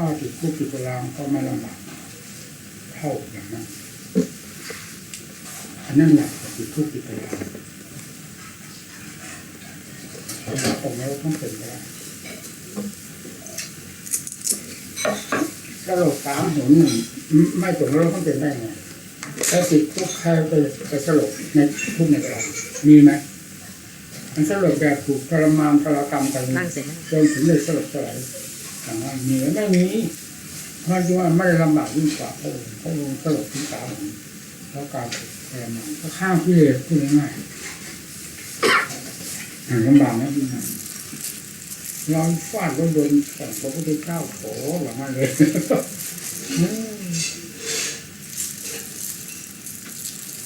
ถ้าติดคุกติดตารางก็ไม่ลำบากเท่าอย่างนั้นอันนั้นแหละติดคุกติดตารางตรงแล้วต้องเป็นไปได้ถ้าเราสามหนหนึ่งไม่ตรงแล้วต้องเป็นได้ไงถ้าติดคุกใครไปไปสลบในคุกในตารางมีไหมมันสลบแบบถูกทรมานทรกรรมกันนั่งเสร็จแล้วจนถึงได้สลบสลาย อย่างนั้นมีไหมไม่มีเพราะว่าไม่ได้ลำบากยิ่งกว่าพระองค์พระองค์สลบที่สามเพราะการถูกทรมานก็ข้ามที่เลยพูดง่ายๆอ่ลำบากนะพี่นะเราฟาดก็โดนของพระพุทธเจ้าโผแบบนั้นเลยอืม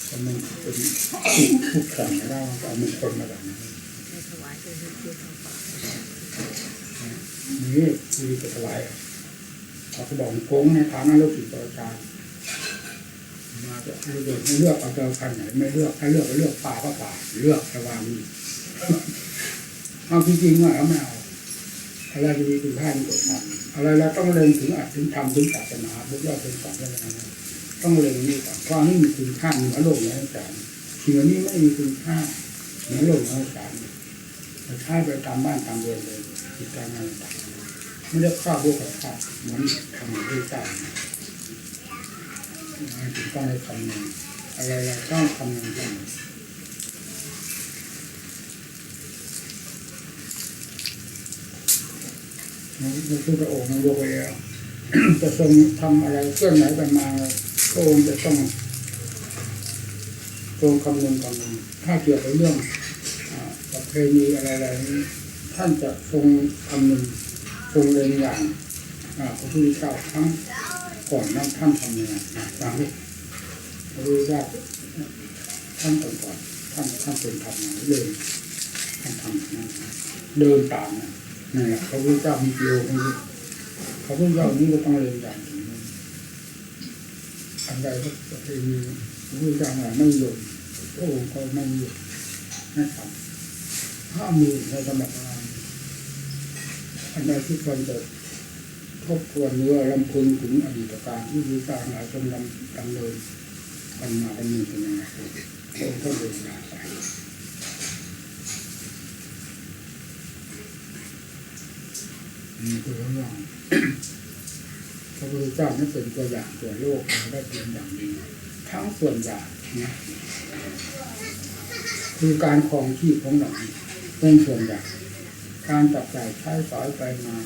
ก็มันเป็นผู้แข่งได้ก็เอามือคนมาแบบนั้นในถวายเป็นที่เขาฝากนี่คือจะถวายเขาก็บอกโค้งในฐานะลูกศิษย์อาจารย์มาจะให้เลือกให้เลือกเอาเจอคันไหนไม่เลือกถ้าเลือกก็เลือกป่าก็ป่าเลือกระวางนี่เอาจริงๆว่าเอาไม่เอาอะไรดีๆคือท่านกดทำอะไรเราต้องเล็งถึงอัดถึงทำถึงศาสนาพุทธยอดเป็นสองเรื่องนั้นต้องเล็งนี่ก่อนเพราะนี่มีคุณค่าเหนือโลกนือาจารย์สิ่งเหล่านี้ไม่มีคุณค่าเหนือโลกนือาจารย์แต่ใช้ไปตามบ้านตามเรือนเลยกิจการงานต่าง ไม่ได้ครอบด้วยกับข้าเหมือนทำด้วยใจถึงต้องให้คำนึงอะไรเราต้องคำนึงกันมันคือพระองค์มันยกไว้แล้วจะทรงทำอะไรเคลื่อนไหวไปมาพระองค์จะต้องทรงคำนึงคำนึงถ้าเกี่ยวกับเรื่องประเพณีอะไรๆท่านจะทรงคำนึง ทรงเรียนอย่างพระพุทธเจ้าทั้งก่อนนั้นท่านทำยังไงฟังดิพระพุทธเจ้าท่านก่อนก่อนท่านท่านเป็นทำอย่างนี้เลยท่านทำอย่างนั้นเดินตามนะนั่นแหละพระพุทธเจ้ามีกิโลของนี้เขาพูดย่อนี้ก็ต้องเรียนอย่างนี้อันใดก็จะเป็นมีผู้จ้าไม่ยมพระองค์ก็ไม่ยอมไม่ทำถ้ามีในสมัย นั้นอันใดที่ควรจะทบทวนเรือลำพึงถึงอดีตการที่ผู้จ้างหลายจนดำดำเนินกันมาเป็นมีเป็นยังไงพระองค์ก็เรียนอย่าไปนี่คือเรื่องพระพุทธเจ้านั้นเป็นตัวอย่างตัวโลกได้เพียงอย่างดีทั้งส่วนใหญ่นะคือการครองชีพของเราเป็นส่วนใหญ่ การจับจ่ายใช้สอยไปมา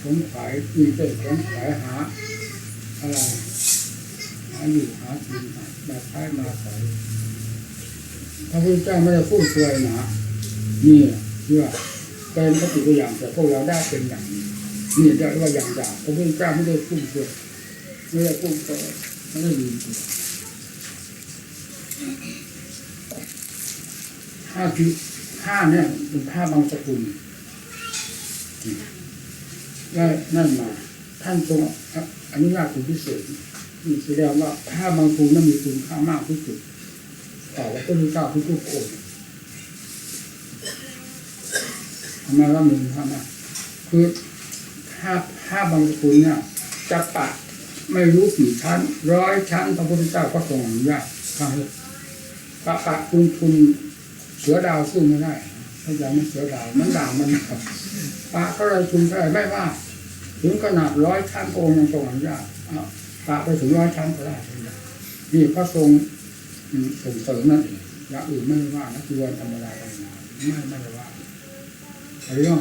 ขนขายมีเส้นขนขายหาอะไรหาอยู่หากินหาใช้มาสอยพระพุทธเจ้าไม่ได้พูดช่วยนะนี่เพื่อเป็นปฏิตัวอย่างแต่พวกเราได้เป็นอย่างนี้นี่เรียกว่าอย่างดาพระพุทธเจ้าไม่ได้พุ่งเพื่อไม่ได้พุ่งเพื่อไม่ได้ลืมตัวห้าคือห้าเนี่ยเป็นผ้าบางสกุล ได้นั่นมาท่านทรงอนุญาตคุณพิเศษนี่แสดงว่าผ้าบางสกุลนั้นมีคุณค่ามากที่สุดต่อพระพุทธเจ้าทุกๆองค์ทำไมว่ามีคุณค่ามากคือถ้าถ้าบางสกุลเนี่ยจะปะไม่รู้กี่ชั้น ร้อยชั้นพระพุทธเจ้าก็ทรงอนุญาตทำให้ปะปะคุณคุณเสือดาวสู้ไม่ได้เข้าใจไหมเสือดาวมันด่างมันครับ ปะก็เลยคุณอะไรไม่ว่าถึงขนาดร้อยชั้นองค์ยังทรงอนุญาตปะไปถึงร้อยชั้นก็ได้นี่พระทรงส่งเสริมนั่นเองอย่างอื่นไม่ว่านะคือวันธรรมดาธรรมดาไม่ไม่ได้ว่าเรื่อง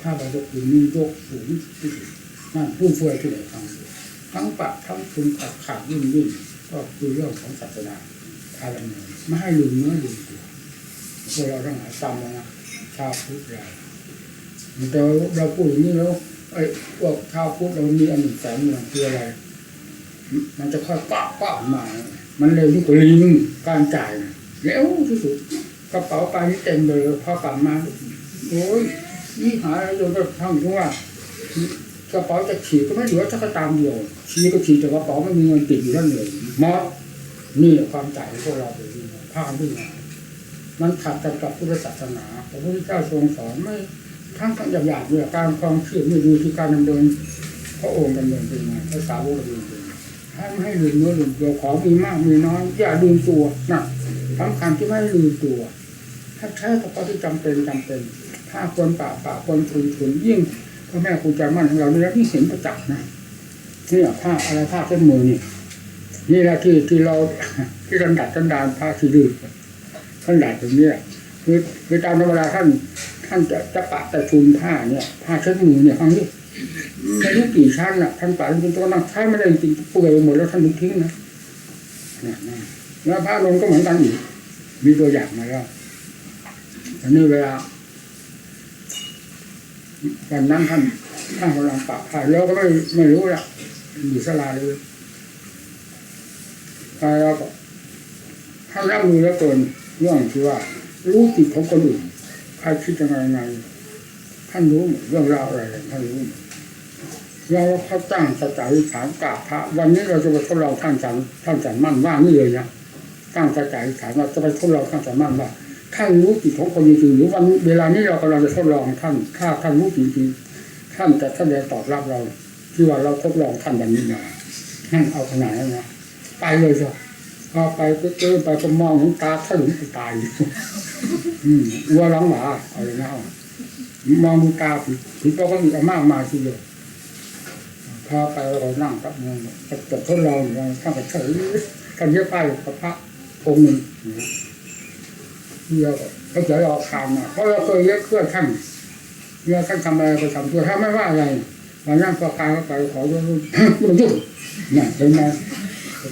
ถ้าเราจะถึงนี้ยกสูงที่สุดนั่นผู้ช่วยที่ไหนทำทั้งปะทั้งคุณขาดขาดยิ่งยิ่งก็คือเรื่องของศาสนาทารันเนไม่ให้ลืมเนื้อลืมตัวพวกเราทั้งหลายจำนะชาวพุทธเรา แต่เราพูดอย่างนี้แล้วไอ้พวกชาวพุทธเรามีอันหนึ่งแสนหนึ่งคืออะไร มันจะค่อยก้าก้ามา มันเร็วที่กว่าลิงการจ่ายนะเร็วที่สุดกระเป๋าไปนี่เต็มเลยพอกลับมาโอ้ยนี่หาอะไรโยนก็ทำถึงว่ากระเป๋าจะฉีกก็ไม่เหลือสักตามเดียวฉีกก็ฉีกแต่กระเป๋าไม่มีเงินติดอยู่นั่นเลยมอนี่ความจ่ายของพวกเราเป็นภาคที่มามันขัดกันกับพุทธศาสนาพระพุทธเจ้าทรงสอนไม่ ทั้งทั้งหยาบๆเนี่ยการคลองเชีพไม่ดูที่การดำเนินพระองค์ดำเนินเป็นไงภาษาวกดำเนินเป็นไงให้ไม่ให้ลืมเนื้อลืมตัวของมีมากมีน้อยอย่าลืมตัวนะสำคัญที่ไม่ลืมตัว ถ้าใช้เฉพาะที่จำเป็นจำเป็น ถ้าควรป่าป่าควรทุนทุนยิ่งพ่อแม่ครูอาจารย์มั่นของเราเนี่ยที่เห็นประจักษ์นะเนี่ยผ้าอะไรผ้าเส้นมือนี่นี่แหละที่ที่เราที่กันดัดกันดานผ้าที่ดื้อท่านดัดตรงนี้คือคือตามธรรมดาท่าน ท่านจะจะปะแต่ทุนผ้าเนี่ยผ้าเช็ดมือเนี่ยครั้งนี้ไม่รู้กี่ชั้นอะท่านปะจนตัวนั่งใช้ไม่ได้จริงๆเปื่อยไปหมดแล้วท่านถึงทิ้งนะแล้วผ้าลงก็เหมือนกันอีกมีตัวอย่างมาแล้วอันนี้เวลาวันนั้นท่านท่านกำลังปะผ้าแล้วก็ไม่ไม่รู้ละอยู่สลาเลยไปแล้วก็ท่านรับมือแล้วเกินเรื่องที่ว่ารู้จิตของคนอื่น ใครคิดยังไงไงท่านรู้หมดเรื่องราวอะไรท่านรู้หมดเราเขาตั้งสจาริฐานกราบพระ วันนี้เราจะไปทดลองท่านจันท่านจันมั่นว่านี่เลยนะตั้งสจาริฐานเราจะไปทดลองท่านจันมั่นว่าท่านรู้จิตของคนจริงๆหรือวันเวลานี้เรากำลังจะทดลองท่านถ้าท่านรู้จริงๆท่านจะแสดงตอบรับเรา ที่ว่าเราทดลองท่านวันนี้มาท่านเอาขนาดนั้นนะไปเลยจ้ะ พอไปเจอไปก็มองห็นตาถลุงไปตายอยู่วัวร้องหมาเอาเลยนะมองดูตาผิดผิดก็มีอามากมายทีเดียวพอไปเรานั่งกับมือกับทดลองอย่าข้างกับเฉยกันเยอะไปกับพระองค์หนึ่งเดียวเขาจะรอคำอะเพราะเราเคยเยอะเคลื่อนท่านเมื่อท่านทำอะไรไปทำตัวถ้าไม่ว่าอะไรเรานั่งประการก็ไปขอยุ่งยุ่งยุ่นเห็นไหม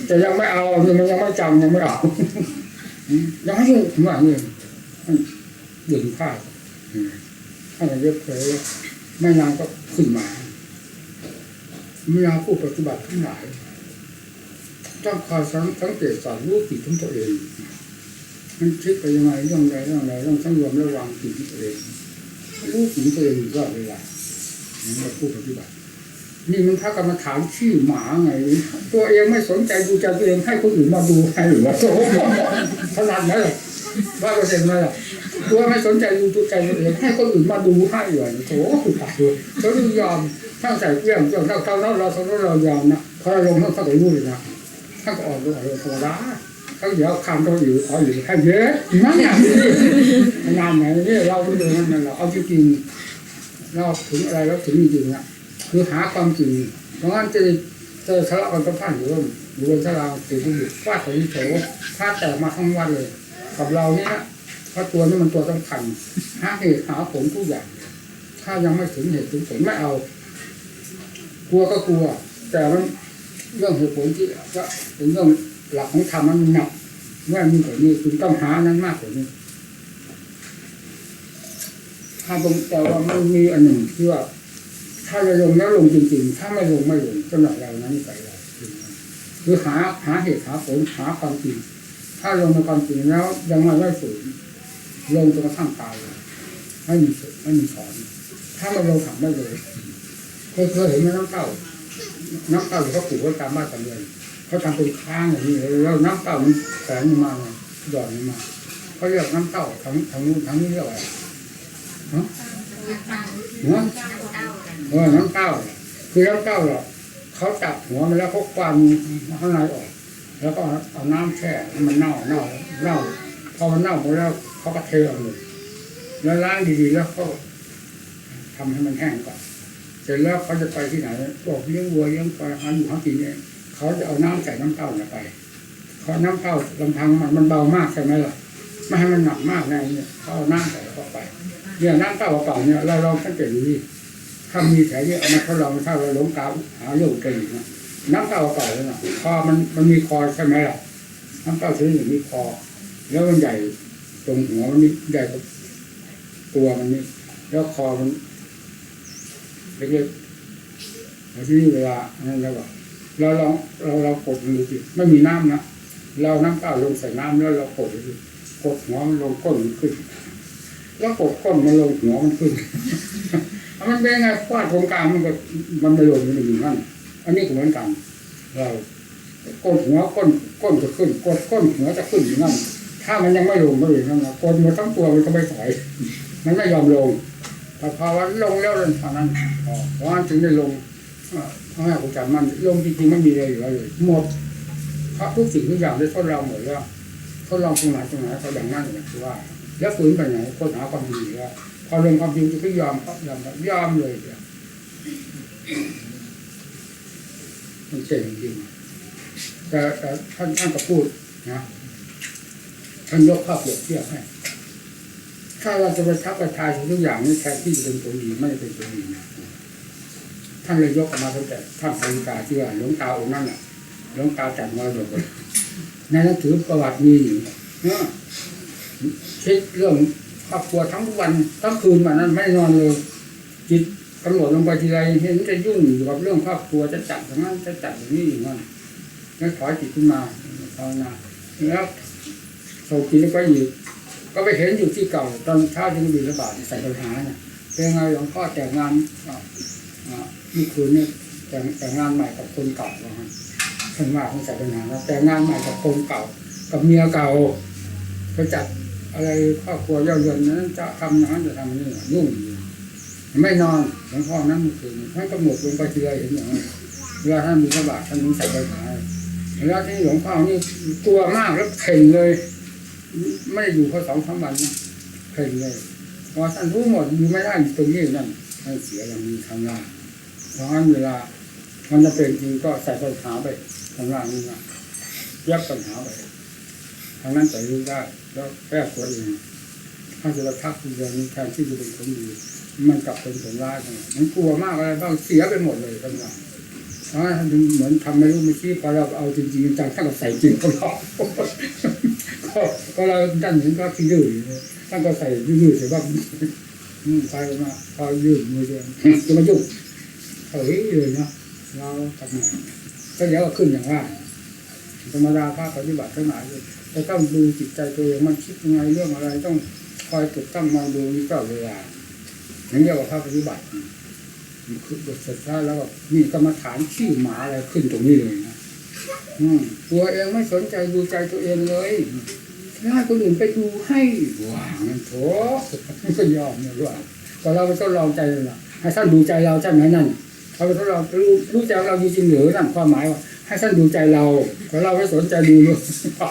แต่ยังไม่เอามันยังไม่จำยังไม่เอายังไม่ยุ่งถึงว่านี่ดึงผ้าถ้าเราเรียกเผยแม่นางก็ขึ้นมาแม่นางผู้ปฏิบัติทั้งหลายต้องคอยสังสังเกตสอนรู้จิตของตัวเองมันคิดไปยังไงเรื่องใดเรื่องใดต้องสังรวมระวังจิตตัวเองรู้จิตตัวเองอยู่ตลอดเวลานี่เราผู้ปฏิบัติ นี่มันพระกรรมฐานชื่อหมาไง ตัวเองไม่สนใจดูใจตัวเองให้คนอื่นมาดูให้หรือว่าโอ้โหขนาดนั้นเลยว่าเปอร์เซ็นต์ไหมล่ะตัวไม่สนใจดูตัวใจตัวเองให้คนอื่นมาดูให้อยู่อะโถตายเลยเขาไม่ยอมถ้าใส่เปรี้ยงเจ้าเท่าเท่าเราเราเท่าเรายอมนะเพราะเราลงเท่าเท่ากับรู้เลยนะถ้าก็อ่อนด้วยธรรมดาเขาเดี๋ยวคำเขาอยู่ขออยู่ให้เยอะนั่นอย่างนี้นานไหนนี่เราไม่ดูนั่นเราเอาจริงๆเราถึงอะไรแล้วถึงจริงๆนะ คือหาความจริงเพราะงั้นจะเจอทะเลาะกันกับท่านอยู่ร่มอยู่บนสลาติดอยู่ฟาดไปที่โถฟาดแตกมาทั้งวันเลย กับเราเนี่นะเพราะตัวนี้มันตัวสำคัญหาเหตุหาผลทุกอย่าง ถ้ายังไม่ถึงเหตุถึงผลไม่เอา กลัวก็กลัว แต่มันเรื่องเหตุผลที่ก็เป็นเรื่องหลักของธรรมมันหนักเมื่อมีกว่านี้คุณต้องหานั้นมากกว่านี้ ถ้าตรงแต่ว่ามันมีอันหนึ่งที่ว่า ถ้าจะลงแล้วลงจริงๆ ถ้าไม่ลงไม่ลงสำหรับเรานั้นไปเราคือหาหาเหตุหาผลหาความจริง ถ้าลงในความจริงแล้วยังไม่ได้ฝืนลงจนกระทั่งตายเลยไม่มีสุดไม่มีถอน ถ้าไม่ลงถังไม่เลยเคยเคยเห็นไหมน้ำเต้าน้ำเต้าเขาปลูกไว้ตามบ้านตามเรือนเขาทำเป็นค้างอย่างนี้แล้วน้ำเต้ามันแฝงมาไงหย่อนลงมาเขาเรียกน้ำเต้าทั้งทั้งนู้นทั้งนี้เรียกอะไรฮะหัว เออน้ำเต้า คือน้ำเต้าเหรอเขาจับหัวมันแล้วเขาควันข้างในออก แล้วก็เอาน้ำแช่ให้มันเน่าเน่าเน่าพอมันเน่าหมดแล้วเขาก็เทออกเลยแล้วล้างดีๆแล้วก็ทำให้มันแห้งก่อนเสร็จแล้วเขาจะไปที่ไหนบอกเลี้ยงวัวเลี้ยงปลาหาอยู่หากินเองเขาจะเอาน้ำใส่น้ำเต้าเนี่ยไปเขาน้ำเต้าลำพังมันมันเบามากใช่ไหมล่ะไม่ให้มันหนักมากนะเนี่ยเขาเอาน้ำใส่เข้าไปเนี่ยน้ำเต้าเปล่าเนี่ยเราลองสังเกตดูดิ ถ้ามีแถวนี้เอามาทดลองถ้าเราหลงกาวหาเรื่องกันอีกนะน้ำเต้าเก่าเลยนะคอมันมันมีคอใช่ไหมล่ะน้ำเต้าชนิดหนึ่งมีคอ แล้วมันใหญ่ตรงหัวมันนี่ใหญ่ตัวมันนี่แล้วคอมันเล็กๆแล้วที่นี่เวลานนั้นแล้วเราลองเราเรากดดูสิไม่มีน้ำนะเราน้ำเต้าลงใส่น้ำแล้วเรากดดูกดหัวมันลงก้นมันขึ้น แล้วกดก้นมันลงหัวมันขึ้น มันเป็นไงฟาดตรงกลางมันก็มันไม่ลงมันอยู่นั่นอันนี้ก็เหมือนกัน เราก้นหัวก้นก้นจะขึ้นกดก้นหัวจะขึ้นอยู่นั่นถ้ามันยังไม่ลงก็อยู่นั่นนะกดหมดทั้งตัวมันก็ไม่ถอย มันไม่ยอมลงแต่พอวันลงแล้วเท่านั้นพอเพราะฉะนั้นถึงได้ลงพ่อแม่ครูอาจารย์มันลงจริงๆไม่มีอะไรอยู่เลยหมดพระทุกสิ่งทุกอย่างได้ทดลองหมดแล้วทดลองตรงไหนตรงไหนเขาอย่างนั้นอย่างที่ว่า แล้วฝืนไปไหนค้นหาความดีแล้ว พอเรื่องความจริงจะก็ยอมก็ยอมยอมเลยเดียวมันเจ๋งจริงแต่แต่ท่านท่านก็พูดนะท่านยกข้อเปรียบเทียบให้ถ้าเราจะไปทักไปทายทุกอย่างนี่แทนที่จะเป็นตัวดีไม่เป็นตัวดีนะท่านเลยยกออกมาตั้งแต่ท่านสาริกาที่ว่าหลวงตาองค์นั้นน่ะหลวงตาจัดมาเดียวกันในหนังสือประวัติมีอยู่เนี่ยคิดเรื่อง ครอบครัวทั้งวันทั้งคืนวันนั้นไม่นอนเลยจิตกำหนดลงไปทีไรเห็นจะยุ่งอยู่กับเรื่องครอบครัวจะจัดอย่างนั้นจะจัดอย่างนี้อย่างนั้นแล้วถอยจิตขึ้นมาภาวนาแล้วโศกจิตไปอีกก็ไปเห็นอยู่ที่เก่า ตอนเช้าที่บินระบาดใส่ปัญหาเนี่ยเป็นไงหลวงพ่อแต่งงานอ่าอ่คืนเนี่ยแต่งแต่งงานใหม่กับคนเก่าว่างั้นท่านว่าของใส่ปัญหาแล้วแต่งงานใหม่กับคนเก่า กับเมียเก่าไปจัด อะไรครอบครัวเย่าเยือนนั้นจะทำอย่างนั้นจะทำอย่างนี้ยุ่งไม่นอนหลวงพ่อนั้นเมื่อคืนท่านกำหนดลงไปทีไรเห็นอย่างนั้นเวลาท่านบินระบาท่านนี้ใส่ปัญหาแล้วที่หลวงพ่อนี่กลัวมากแล้วเข่งเลย ไม่อยู่แค่สองสามวันนะเคยเลยเพราะท่านรู้หมดอยู่ไม่ได้อยู่ตรงนี้นั่นท่านเสียอย่างมีทำงานเพราะงั้นเวลามันจะเป็นจริงก็ใส่ปัญหาไปทางางนี่นะยับปัญหาไปทางนั้นจะรู้ได้ แล้วแก้ตัวเองถ้าจะทักทีเดียวนี้แทนที่จะเป็นคนดี มันกลับเป็นผลร้ายไปมันกลัวมากอะไรบ้างเสียไปหมดเลยทั้งนั้นเพราะฉะนั้นเหมือนทำไม่รู้ไม่ชี้พอเราเอาจริงๆจังๆถ้าเราใส่จริงก็หลอกก็เราดันเห็นก็ที่ยืดท่านก็ใส่ยืดๆเสียว่าอืมไปมาพอยืดมือเดียวจะมายุ่งเฮ้ยเลยเนาะเราทำไงก็เดี๋ยวก็ขึ้นอย่างว่า ธรรมดาภาคปฏิบัติทั้งหลายจะต้องดูจิตใจตัวเองมันคิดยังไงเรื่องอะไรต้องคอยติดตั้งมองดูนี่ตลอดเวลาอย่างเรียกว่าภาคปฏิบัติมันคือบทสุดท้ายแล้วก็มีกรรมฐานชื่อหมาอะไรขึ้นตรงนี้เลยนะอืมตัวเองไม่สนใจดูใจตัวเองเลยให้คนอื่นไปดูให้ว้ามันโถมันก็ยอมเนี่ยว่าแต่เราไปทดลองใจเลยนะให้ท่านดูใจเราใช่ไหมนั่นเราไปทดลองรู้รู้ใจเราจริงหรือนั่นความหมายว่า ให้ท่านดูใจเราแต่เราไม่สนใจดูเลยเขา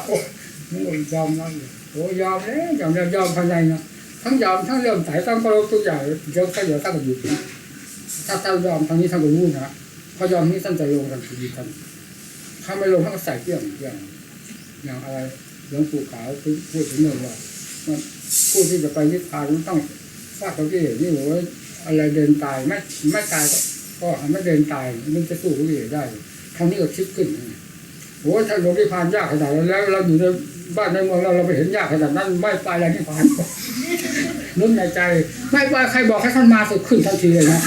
โอ้ยยอมแล้วโอ้ยอมแล้วยอมแล้วยอมภายในนะทั้งยอมทั้งเริ่อมใส่ทั้งเคารพทุกอย่างเดี๋ยวถ้าเดี๋ยวท่านก็หยุดนะถ้าท่านยอมทางนี้ท่านก็รู้นะพอยอมนี้ท่านจะลงทันทีทันถ้าไม่ลงท่านก็ใส่เรี้ยงอย่างอย่างอะไรหลวงปู่ขาวพูดถึงเรื่องว่ามันผู้ที่จะไปนิพพานต้องฟาดเขาที่เห็นนี่บอกว่าอะไรเดินตายไม่ไม่ตายก็ก็ไม่เดินตายมันจะสู้เขาที่ได้ ครั้งนี้ก็คิดขึ้นโอ้ยถ้าลงนิพพานยากขนาดนั้นแล้ว เราอยู่ในบ้านในเมืองเราเราไปเห็นยากขนาดนั้นไม่ไปแล้วนิพพานนึกในใจ ไม่ไปใครบอกให้ท่านมาสุดขึ้นทันทีเลยนะ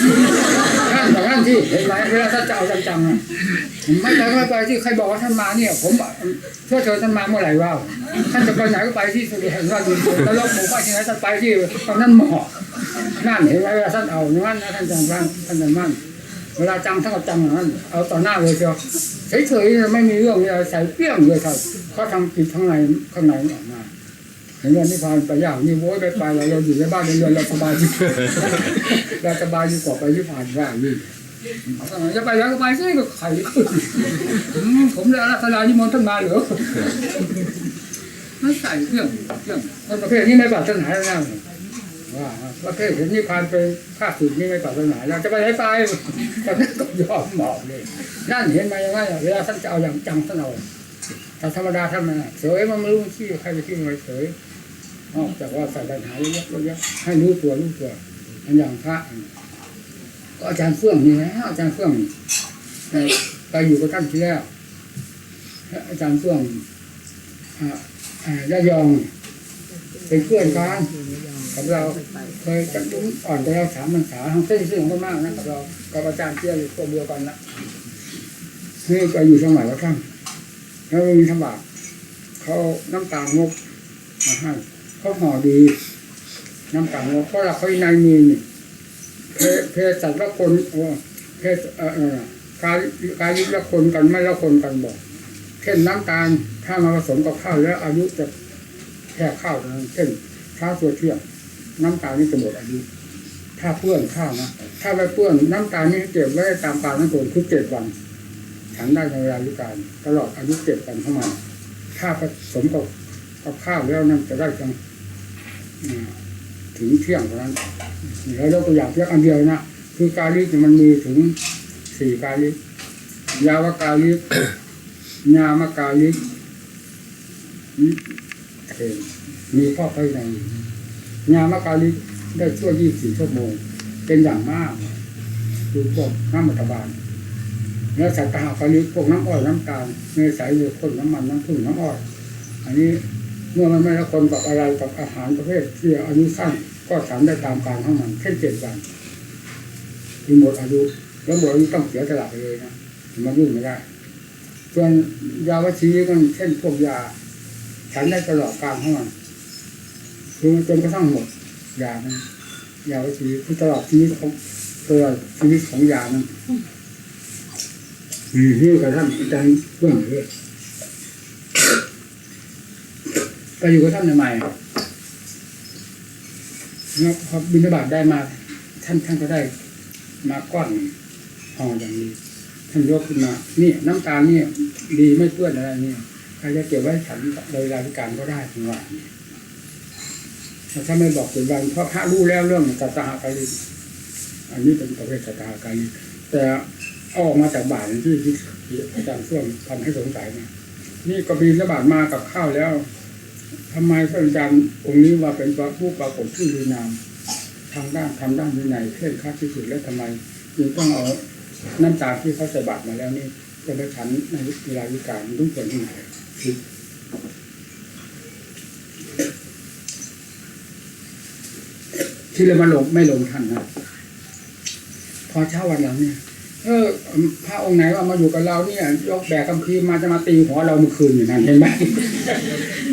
ท่านแบบนั้นที่เห็นไหมเวลาท่านจะเอาจังๆอะไม่ไปไม่ไปที่ใครบอกว่าท่านมาเนี่ย ผมเชื่อเชิญท่านมาเมื่อไหร่ว่าท่านจะไปไหนก็ไปที่สุดแห่งราชบุรีแล้วลบหมู่บ้านที่ไหนท่านไปที่ตอนนั้นหมาะนั่นเห็นไหมเวลาท่านเอาอย่างนั้นนะท่านจังบ้างท่านจังบ้าง เวลาจังท่านก็จังอย่างนั้นเอาต่อหน้าเลยเชียวเฉยๆไม่มีเรื่องอะไรใส่เปรี้ยงเลยครับเขาทำจิตข้างในข้างในออกมาเห็นว่านิพพานไปยากนี่โว้ยไปไปเราเราอยู่ในบ้านในเรือนเราสบายดีเราสบายดีกว่าไปนิพพานว่านี่จะไปแล้วก็ไปซิก็ไข่ขึ้นอืมผมเลยอารัธนานิมนต์ท่านมาเหรอไม่ใส่เครื่องเครื่องคนประเภทนี้ไม่ปรารถนาแล้วนะว่า ประเภทเห็นนิพพานเป็นข้าศึกนี่ไม่ปรารถนาเราจะไปไหนไปตอนนั้นก็ยอมหมอบเลยนั่นเห็นไหมยังไงเวลาท่านจะเอาอย่างจังท่านเอาแต่ธรรมดาท่านไม่เฉยมันไม่รู้ที่ใครไปที่ไหนเฉยนอกจากว่าใส่ปัญหาเยอะๆเยอะๆให้รู้ตัวรู้ตัวอันอย่างพระก็อาจารย์เฟื่องนี่นะอาจารย์เฟื่องไปอยู่กับท่านที่แล้วอาจารย์เฟื่องอ่าอ่ายะยองเป็นเพื่อนกัน กับเราเคยจับตุ้มอ่อนกับเราสามพรรษาทั้งเส้นเส้นกันมากนะกับเรากับอาจารย์เตี้ยอยู่ตัวเดียวกันละนี่ก็อยู่สมัยว่าท่านแล้วมีธรรมะเขาน้ำตาลงกมาให้เขาห่อดี น้ำตาลงกเพราะเราเขาในมีนี่เพเพศสัตว์ละคนโอ้เพศเอ่อเอ่อกายกายยุละคนกันไม่ละคนกันบอกเช่นน้ำตาลถ้ามาผสมกับข้าวแล้วอายุจะแค่ข้าวเท่านั้นเช่นข้าวตัวเที่ยง น้ำตาลนี่จะหมดอายุถ้าเปื้อนข้าวนะถ้าไปเปื้อนน้ำตาลนี่เก็บไว้ตามปากน้ำโกนคือเจ็ดวันฉันได้ในเวลาวิการตลอดอายุเจ็ดวันเข้ามาถ้าผสมกับกับข้าวแล้วนั่นจะได้จังถึงเที่ยงเท่านั้นแล้วยกตัวอย่างเพียงอันเดียวนะคือกาลิกเนี่ยมันมีถึงสี่กาลิกยาวกาลิกยามกาลิกมีข้อภายใน ยามกาลิกได้ชั่วยี่สี่ชั่วโมง เป็นอย่างมากคือพวกน้ำมัตบาลแล้วสัตว์ตาคาลิกพวกน้ำอ้อยน้ำตาลเนื้อใสเนื้อข้นน้ำมันน้ำผึ้งน้ำอ้อยอันนี้เมื่อมันไม่ละคนกับอะไรกับอาหารประเภทที่อายุสั้นก็ฉันได้ตามการของมันเช่นเจ็ดวันคือหมดอายุแล้วหมดอายุต้องเสียสละไปเลยนะมันยุ่งไม่ได้ส่วนยาวัชีก็เช่นพวกยาฉันได้ตลอดการของมัน คือจนกระทั่งหมดยานั้นยาวิชีคือตลอดชีวิตของตลอดชีวิตของยานั้นอืมนี่กระทั่งอาจารย์เพื่อนเลยไปอยู่กับท่านใหม่ๆแล้วพอบินบาตได้มา ท่านท่านก็ได้มาก้อนห่ออย่างนี้ ท่านยกขึ้นมา นี่น้ำตาลนี่ดีไม่เปื้อนอะไรนี่ใครจะเก็บไว้ฉันโดยเวลาพิการก็ได้ทั้งว่าแต่ ถ้าไม่บอกเก็บไว้เพราะพระรู้แล้วเรื่องสัตหาการีอันนี้เป็นประเภทสัตหาการีแต่ออกมาจากบาทที่ที่อาจารย์เฟื่องทำให้สงสัยนะนี่ก็บินบาทมากับข้าวแล้วทำไมพระอาจารย์องค์นี้ว่าเป็นพระผู้ปรากฏที่ดีงามทางด้านทำด้านวินัยเคร่งครัดที่สุดแล้วทำไมจึงต้องเอาน้ำตาที่เขาใส่บาตรมาแล้วนี่จะไปฉันในเวลาวิการต้องเกิดที่ไหนคือ ที่เรามาลงไม่ลงท่านนะพอเช้าวันหลังเนี่ยเออพระองค์ไหนว่ามาอยู่กับเราเนี่ย ยกแบกคัมภีมาจะมาตีหัวเราเมื่อคืนอยู่นั่นเห็นไหม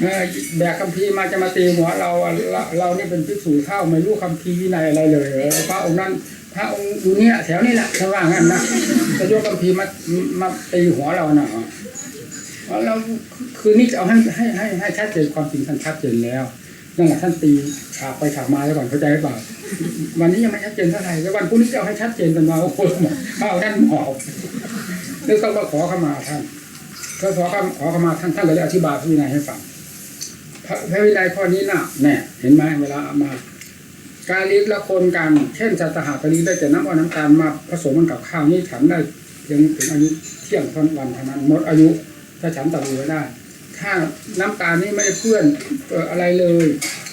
เออแบกคัมภีมาจะมาตีหัวเราเราเรานี่เป็นพิสูจเข้าไม่รู้คัมภีวินัยอะไรเลยพระองค์นั้นพระองค์อยู่เนี่ยแถวนี้แหละถ้าว่างั้นนะจะยกคัมภีมามาตีหัวเราน่ะเอาเราคืนนี้จะเอาให้ให้ให้ให้ชัดเจนความจริงท่านชัดเจนแล้ว นั่นแหละท่านตีฉากไปฉากมาแล้วก่อนเข้าใจหรือเปล่า วันนี้ยังไม่ชัดเจนเท่าไหร่แล้ววันพรุ่งนี้จะเอาให้ชัดเจนกันมาโอ้โหเอาท่านหมอบแล้วก็มาขอเข้ามาท่านก็ขอขอเข้ามาท่านท่านก็เลยอธิบายพระวินัยให้ฟังพระพระวินัยข้อนี้น่ะแน่เห็นไหมเวลาเอามา การลิละคนกันเช่นสัตหากรีได้แต่น้ำอ้อยน้ำตาลมาผสมมันกับข้าวนี่ฉันได้เพียงถึงอายุเที่ยงทนวันเท่านั้นหมดอายุถ้าฉันตัดเหลือได้ ถ้าน้ำตาลนี่ไม่ได้เปื้อนอะไรเลย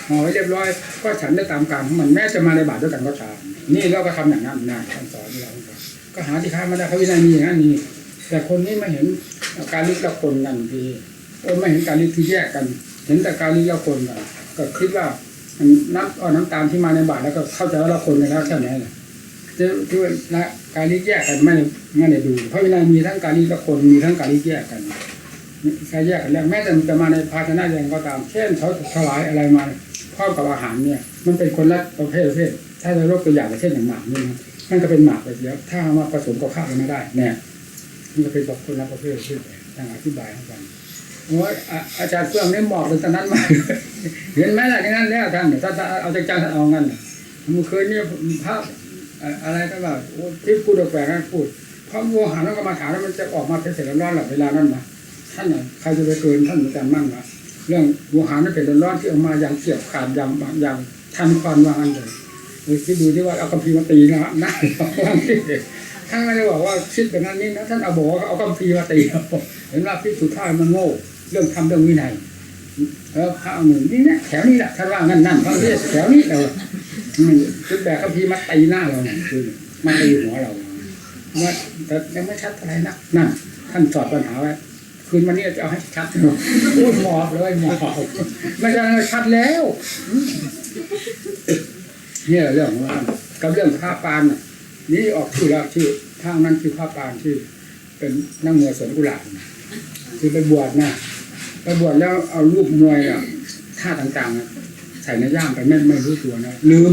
ห่อไว้เรียบร้อย ก็ฉันได้ตามการของมันแม้จะมาในบาทด้วยกันก็ตามนี่เราก็ทำอย่างนั้นนะท่านสอนเราก็หาที่ค้ามาได้พระวินัยมีอย่างนั้นนี่แต่คนนี้ไม่เห็นการลิละคนกันทีโอไม่เห็นการลิที่แยกกัน เห็นแต่การลิละคนกันก็คิดว่าน้ำเอาน้ำตาลที่มาในบาทแล้วก็เข้าใจว่าเราคนกันแล้วใช่ไหมล่ะที่ที่ว่าละการลิแยกกันไม่ไม่ได้ดูเพราะเวลามีทั้งการลิละคนมีทั้งการลิแยกกัน ใครแยกกันแล้วแม้แต่จะมาในภาชนะอย่างก็ตาม เช่นเขาถวายอะไรมาพร้อมกับอาหารเนี่ย มันเป็นคนละประเภทประเภทถ้าเรายกตัวอย่างเช่นอย่างหมากนี่นะมันก็เป็นหมากไปเสียถ้ามาผสมกับข้าวไม่ได้เนี่ยมันจะเป็นแบบคนละประเภทประเภททางอธิบายให้ฟังโอ้ยอะอาจารย์เฟื่องนี่หมอกเลยตอนนั้นมาเห็นไหมล่ะอย่านั้นแล้วท่านถ้าถ้าเอาใจจท่านเอางั้นเมื่อคืนนี้พระอะไรก็แบบที่พูดแปลกๆพูดพระโมหาแล้วก็มาถามแล้วมันจะออกมาเป็นเสร็จร้อนหรือเวลานั้นนะ ท่านน่ะใครจะไปเกินท่านอาจารย์มั่งนะเรื่องโมหานั้นเป็นร้อนที่ออกมาอย่างเฉียบขาดอย่างอย่างทันควันว่างันเลยเออคิดดูที่ว่าเอากำพีร์มาตีนะน่าว่าที่ท่านไม่ได้บอกว่าคิดแบบนั้นนี่นะท่านเอาบอกว่าเอากำพีร์มาตีเห็นว่าพิสุท่ามันโง่เรื่องทำเรื่องวินัยเออพระหนึ่งนี่นะแถวนี้แหละท่านว่างั้นนั่นพระเทศแถวนี้เราคือแบบเขาพีมาตีหน้าเราเนี่ยคือมาตีหัวเราว่าแต่ยังไม่ชัดอะไรนะนั่นท่านสอบปัญหาไว้ คืนวันนี้จะเอาให้ชัดพูดหมอบเลยหมอบไม่ใช่ชัดแล้วเนี่ยเรื่องของเรากับเรื่องผ้าปานน่ะนี่ออกชื่อแล้วชื่อทางนั้นคือผ้าปานที่เป็นนั่งมวยสวนกุหลาบคือไปบวชนะไปบวชแล้วเอารูปมวยอะท่าต่างๆอะใส่ในย่ามไปไม่ไม่รู้ตัวนะลืม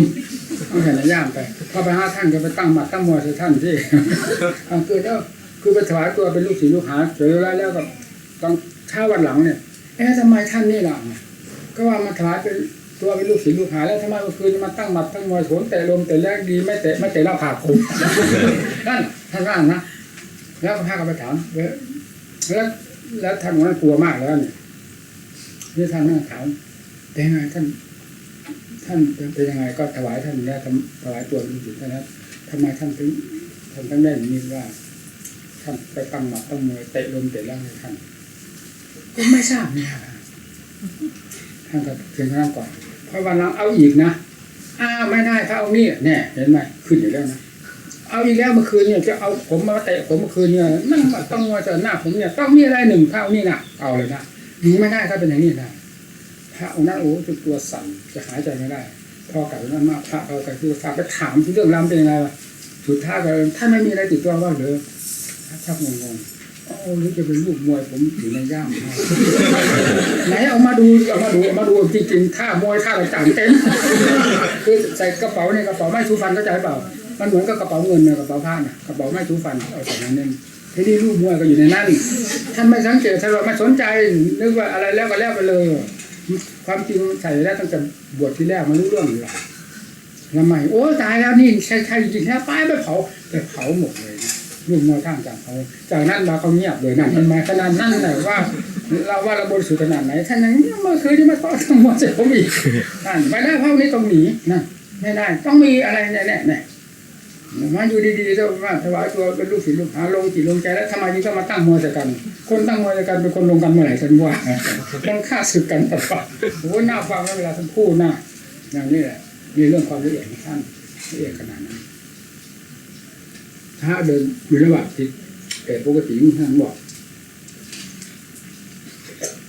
เอาใส่ในย่ามไปพอไปหาท่านก็ไปตั้งหมัดตั้งมวยใส่ท่านที่คือแล้วคือไปถวายตัวเป็นลูกศิษย์ลูกหาเสร็จแล้วแล้วก็ ตอนเช้าวันหลังเนี่ยเอ๊ะทำไมท่านนี่ล่ะก็ว่ามาถายเป็นตัวเป็นลูกศิษย์ลูกหาแล้วทำไมเมื่อคืนมาตั้งหมัดตั้งมวยโผนแต่ลมแต่แรกดีไม่เตะไม่เตะเหล่าผากผมนั่นท่านว่านะแล้วพระก็ไปถามแล้วแล้วท่านว่านั้นกลัวมากแล้วเนี่ยนี่ท่านนั่งถามเป็นยังไงท่าน ท่านเป็นยังไงก็ถวายท่านแล้วถวายตัวเป็นศิษย์ท่านแล้วทำไมท่านถึงท่านต้งได้ยินว่าท่านไปตั้งหมัดตั้งมวยเตะลมเตะแรงให้ท่าน ก็ไม่ทราบเนี่ยท่านก็เพียงนั้นก่อน เพราะวันหลังเอาอีกนะอ้าไม่ได้ถ้าเอานี่เนี่ยเห็นไหมขึ้นอยู่แล้วนะเอาอีกแล้วเมื่อคืนเนี่ยจะเอาผมมาเตะผมเมื่อคืนเนี่ยนั่งมาต้องมาเจอหน้าผมเนี่ยต้องมีอะไรหนึ่งเท่านี่นะเอาเลยนะอยู่ไม่ได้ถ้าเป็นอย่างนี้นะพระองค์นั้นโอ้จนตัวสั่นจะหายใจไม่ได้พอกลับนั้นมาพระเอาแต่คือฝากไปถามที่เรื่องรำเป็นยังไงวะสุดท้ายก็ท่านไม่มีอะไรติดตัวว่างเลยชักงงๆ โอ้หรือจะเป็นลูกมวยผมอยู่ในย่ามไหนเอามาดูเอามาดูเอามาดูจริงๆท่ามวยท่าอะไรต่างเต็มคือใส่กระเป๋าในกระเป๋าไม้ถูฟันเข้าใจเปล่า มันเหมือนกับกระเป๋าเงินนะกระเป๋าผ้าน่ะกระเป๋าไม้ถูฟันเอาใส่ในนั้นทีนี้ลูกมวยก็อยู่ในนั้นท่านไม่สังเกตท่านว่าไม่สนใจนึกว่าอะไรแล้วก็แล้วไปเลย ความจริงใส่แล้วตั้งแต่บวชที่แรกมันรู้เรื่องอยู่แล้วทำไมโอ้ตายแล้วนี่ใช่ใช่จริงแล้ป้ายไปเผาไปเผาหมดเลยนะ ลูกมวยท่างจากเขาจากนั้นมาเขาเงียบเลยนั่นมันหมาขนาดนั้นเลยว่า เราว่าเราบริสุทธิ์ขนาดไหนท่านยังเมื่อคืนที่มาต้อนทั้งหมดเสร็จผมอีกนั่นไม่ได้เพราะนี้ต้องหนีนั่นไม่ได้ต้องมีอะไรแน่ๆเนี่ยมาอยู่ดีๆจะว่าถวายตัวเป็นลูกศิษย์ลูกหาลงจิตลงใจแล้วทำไมจึงต้องมาตั้งมวยใส่กัน คนตั้งมวยใส่กันเป็นคนลงกันเมื่อไหร่กันว่าต้องฆ่าศึกกันตลอดโอ้ยน่าฟังนะเวลาท่านพูดนะอย่างนี้แหละมีเรื่องความละเอียดของท่านละเอียดขนาดนั้น ถ้าเดินอยู่ระหว่างจิตแต่ปกติท่านบอก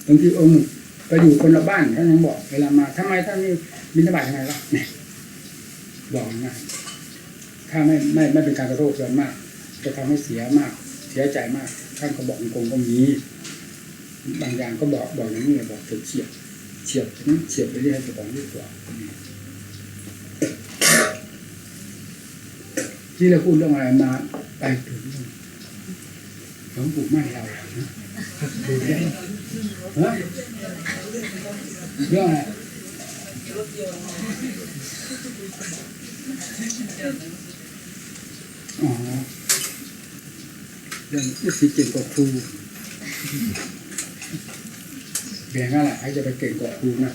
บางทีองค์ไปอยู่คนละบ้านท่านยังบอกเวลามาทำไมท่านนี่บินบาตยังไงวะเนี่ยบอกง่ายถ้าไม่ไม่ไม่เป็นการกระโทษส่วนมาก จะทำให้เสียมาก เสียใจมาก ท่านก็บอกตรงก็มีบางอย่างก็บอกบอกอย่างนี้บอกเฉียบเฉียบถึงเฉียบไปเรื่อยให้เจะบอกด้วยตั ที่เราพูดเรื่องอะไรมาไปถึงเรื่องหลวงปู่ไม่เราดูได้ฮะเรื่องอะไรอ๋อเรื่องวิธีเก่งกว่าครูเบียงอะไรใครจะไปเก่งกว่าครูนะ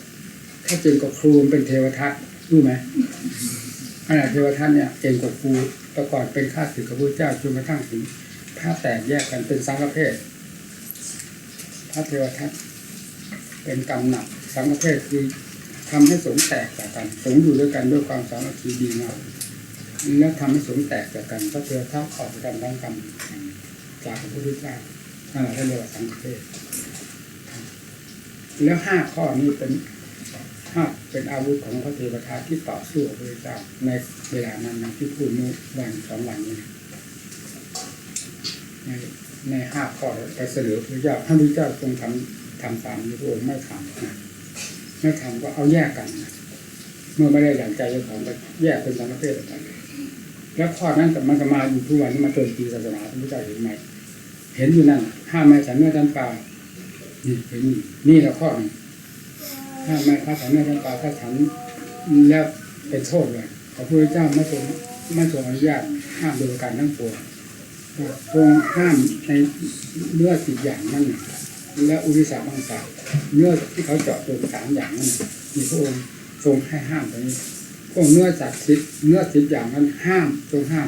ถ้าเก่งกว่าครูมันเป็นเทวทัตรู้ไหมขนาดเทวทัตเนี่ยเก่งกว่าครู แต่ก่อนเป็นข้าศึกกับพระเจ้าจนกระทั่งถึงถ้าแตกแยกกันเป็นสังฆเพศพระเทวทัตเป็นกรรมหนักสังฆเพศคือทำให้สงแตกจากกันสงอยู่ด้วยกันด้วยความสามัคคีดีงามแล้วทำให้สงแตกจากกันก็เพื่อท้าออกกันทั้งกรรมจากพระพุทธเจ้านั่นแหละท่านเรียกว่าสังฆเพศแล้วห้าข้อนี้เป็น ห้าเป็นอาวุธของพระเทวทัตที่ต่อสู้กับพระพุทธเจ้าในเวลานั้นนะที่พูดเมื่อวันสองวันนี้ในในห้าข้อไปเสนอพระเจ้าท่าพระเจ้าทรงทำทำตามที่พระองค์ไม่ทำนะไม่ทำก็เอาแยกกันนะเมื่อไม่ได้อย่างใจเจ้าของก็แยกเป็นสองประเภทกันแล้วข้อนั้นแต่มันก็มาอยู่ทุกวันนี้มาโจมตีศาสนาพระพุทธเจ้าเห็นไหมเห็นอยู่นั่นห้ามไม่ฉันเนื้อฉันปลานี่เห็นนี่แหละข้อหนึ งห้ามไม่พระฉันเนื้อฉันปลาถ้าฉันแล้วเป็นโทษเลยพระพุทธเจ้าไม่ทรงไม่ทรงอนุญาตห้ามโดยการทั้งปวงทรงห้ามในเนื้อสิบอย่างนั่นน่ะและอุริสาบังสาเนื้อที่เขาเจาะจงสามอย่างนั้นมีพระองค์ทรงให้ห้ามตรงนี้พวกเนื้อสัตว์สิบเนื้อสิบอย่างนั้นห้ามทรงห้าม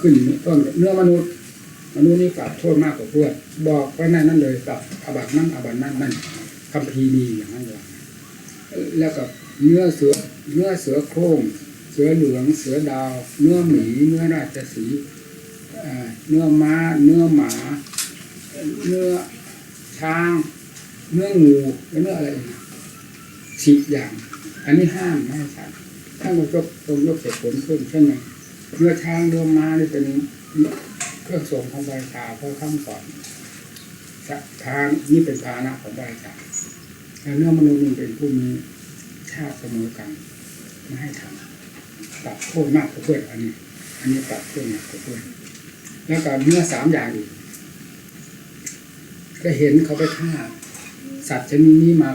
ขึ้นต้นเนื้อมนุษย์มนุษย์นี่ปรับโทษมากกว่าเพื่อนบอกไว้นั่นนั่นเลยปรับอาบัตินั่นอาบัตินั่นนั่นคำพีร์มีอย่างนั้นเลย แล้วกับเนื้อเสือเนื้อเสือโคร่งเสือเหลืองเสือดาว เนื้อหมีเนื้อราชสีเนื้อม้า เนื้อหมา เนื้อช้าง เนื้องูและเนื้ออะไรสิบอย่าง อันนี้ห้ามไม่ให้ฉันถ้าเรายกตรงยกเหตุผลขึ้นเช่นไงเนื้อช้างเนื้อม้านี่เป็นเครื่องส่งของบริษัทเพราะข้างก่อนทางนี่เป็นภาณะของบริษัท แล้วเนื้อมนุษย์นี่เป็นผู้มีชาติเสมอกันไม่ให้ทำปรับโทษมากกว่าเพื่อนอันนี้ อันนี้ปรับโทษมากกว่าเพื่อนแล้วก็เนื้อสามอย่างอีกก็เห็นเขาไปฆ่าสัตว์ชนิดนี้มา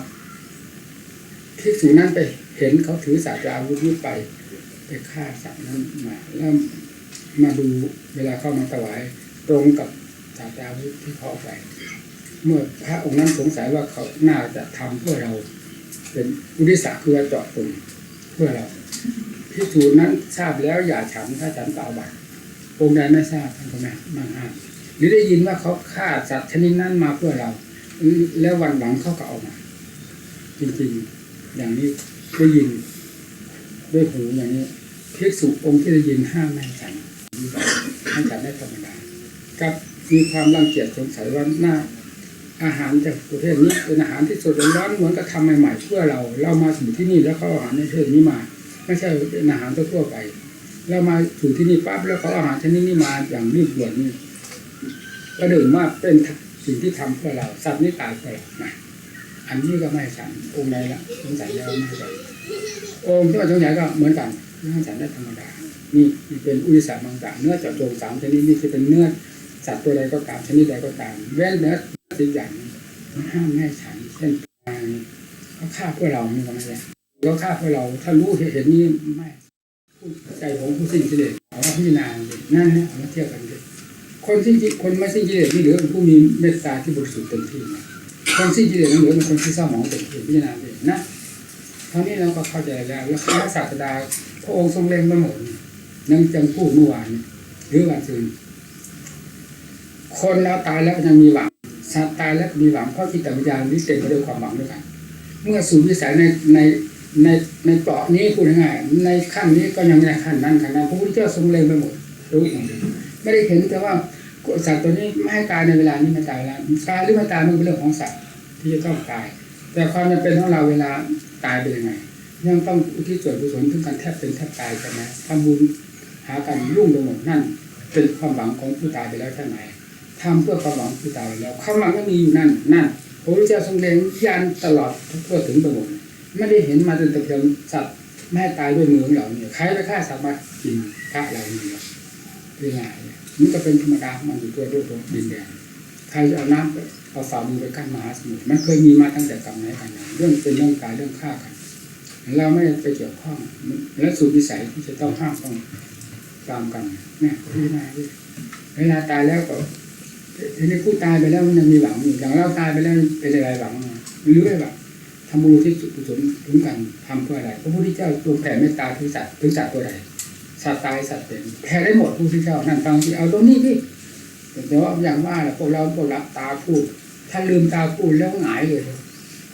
ที่สูนั้นไปเห็นเขาถือสาตราอาวุธนี้ไป ไปฆ่าสัตว์นั้นมาแล้วมาดูเวลาเข้ามาถวายตรงกับสาตราอาวุธที่เขาเอาไป เมื่อพระองค์นั้นสงสัยว่าเขาน่าจะทำเพื่อเรา เป็นอุทิศะคือว่าเจาะตรงเพื่อเราพิสูจน์นั้นทราบแล้วอย่าฉันถ้าฉันก็เอาบัตรองค์ใดไม่ทราบท่านก็ไม่ม่ห้ามหรือได้ยินว่าเขาฆ่าสัตว์ชนิดนั้นมาเพื่อเรา แล้ววันหลังเขาก็เอามา จริงๆ อย่างนี้ได้ยิน ด้วยหูอย่างนี้ภิกษุองค์ที่ได้ยินห้ามไม่ให้ฉันให้ฉันได้ธรรมดากับมีความรังเกียจสงสัยว่าหน้า อาหารจากประเภทนี้เป็นอาหารที่สดร้อนเหมือนกับทำใหม่ๆเพื่อเรา เรามาถึงที่นี่แล้วเขาอาหารในประเภทนี้มา ไม่ใช่เป็นอาหารทั่วไป เรามาถึงที่นี่ปั๊บแล้วเขาอาหารชนิดนี้มาอย่างรีบด่วนนี่ก็ดินว่าเป็นสิ่งที่ทำเพื่อเราสัตว์นี่ตายเพื่อเรานะอันนี้ก็ไม่ให้ฉันองค์ใดละสงสัยแล้วไม่ให้ฉันองค์ที่ว่าสงสัยก็เหมือนกันไม่ให้ฉันได้ธรรมดานี่เป็นอุยสามังกะเนื้อเจาะจงสามชนิดนี่คือเป็นเนื้อสัตว์ตัวใดก็ตามชนิดใดก็ตามเว้นเนื้อ สิ่งอย่างมันห้ามไม่ฉันเช่นปลานี่เขาฆ่าเพื่อเรานี่ก็ไม่ได้เขาฆ่าเพื่อเราถ้ารู้เห็นนี่ไม่ใจของผู้สิ้นกิเลสเอามาพิจารณาดินั่นนะเอามาเทียบกันดิคนสิ้นกิคนไม่สิ้นกิเลสนี่เหลือเป็นผู้มีเมตตาที่บริสุทธิ์เต็มที่นะคนสิ้นกิเลสนั่นเหลือเป็นคนที่เศร้าหมองเต็มที่พิจารณาดินะเท่านี้เราก็เข้าใจแล้วแล้วพระศาสดาพระองค์ทรงเล็งมาหมดนั่งจังพูดเมื่อวานหรือวันซืนคนเราตายแล้วยังมีหวัง สัตว์ตายแล้วมีหวังเพราะจิตวิญญาณนี้เต็มไปด้วยความหวังด้วยกัน เมื่อสู่วิสัยในในในในเปราะนี้พูดง่ายในขั้นนี้ก็ยังไม่ได้ขั้นนั้นขั้นนั้นพระพุทธเจ้าทรงเล็งไปหมดรู้อย่างเดียวไม่ได้เห็นแต่ว่าสัตว์ตัวนี้ไม่ให้ตายในเวลานี้ไม่ตายแล้วตายหรือไม่ตายมันเป็นเรื่องของสัตว์ที่จะต้องตาย แต่ความจำเป็นของเราเวลาตายเป็นยังไงยังต้องอุทิศส่วนกุศลถึงกันแทบเป็นแทบตายใช่ไหมทำบุญหากันรุ่งไปหมดนั่นเป็นความหวังของผู้ตายไปแล้วใช่ไหม ทำเพื่อความหวังผู้ตายแล้วความหวังก็มีอยู่นั่นนั่นพระพุทธเจ้าทรงเล็งยันตลอดทั่วถึงไปหมดไม่ได้เห็นมาจนแต่เพียงสัตว์ไม่ตายด้วยมือของเราเนี่ยใครไปฆ่าสัตว์มากินพระเราเนี่ยเป็นไงเนี่ยมันก็เป็นธรรมดามันอยู่ตัวด้วยตัวดินแดนใครจะเอาน้ำเอาฝ่ามือไปกั้นมหาสมุทรมันเคยมีมาตั้งแต่กำไหนกันนะเรื่องเป็นเรื่องกายเรื่องฆ่ากันเราไม่ไปเกี่ยวข้องและสุดวิสัยที่จะต้องห้ามต้องตามกันเนี่ยพิจารณาเวลาตายแล้วก็ ทีนี้ผู้ตายไปแล้วมันยังมีหวังอยู่อย่างเราตายไปแล้วเป็นอะไรหวังหรือไม่หวังทำบุญที่สุกุศลถึงกันทำเพื่ออะไรพระพุทธเจ้าทรงแผ่เมตตาถึงสัตว์ถึงสัตว์ตัวใดสัตว์ตายสัตว์เป็นแผ่ได้หมดพระพุทธเจ้านั่นฟังที่เอาตรงนี้พี่แต่ว่าอย่างว่าแหละพวกเราพวกรับตาพูด ถ้าลืมตาพูดแล้วหงายเลย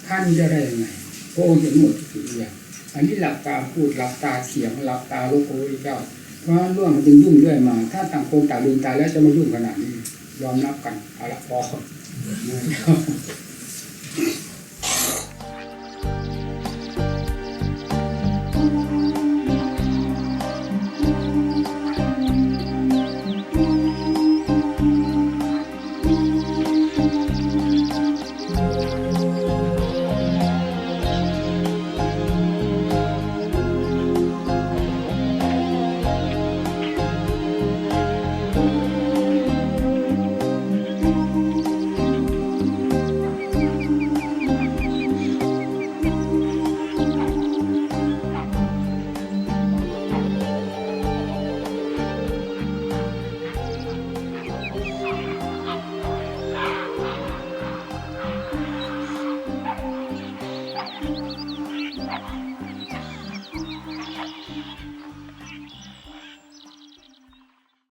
ท่านจะได้ยังไงพระองค์เห็นหมดทุกสิ่งอย่างอันนี้หลับตาพูดหลับตาเสียงหลับตาโลกพระพุทธเจ้าเพราะเรื่องมันจึงยุ่งเรื่อยมา ถ้าต่างคนต่างลืมตาแล้วจะมายุ่งขนาดนี้ ยอมรับกัน เอาละพอ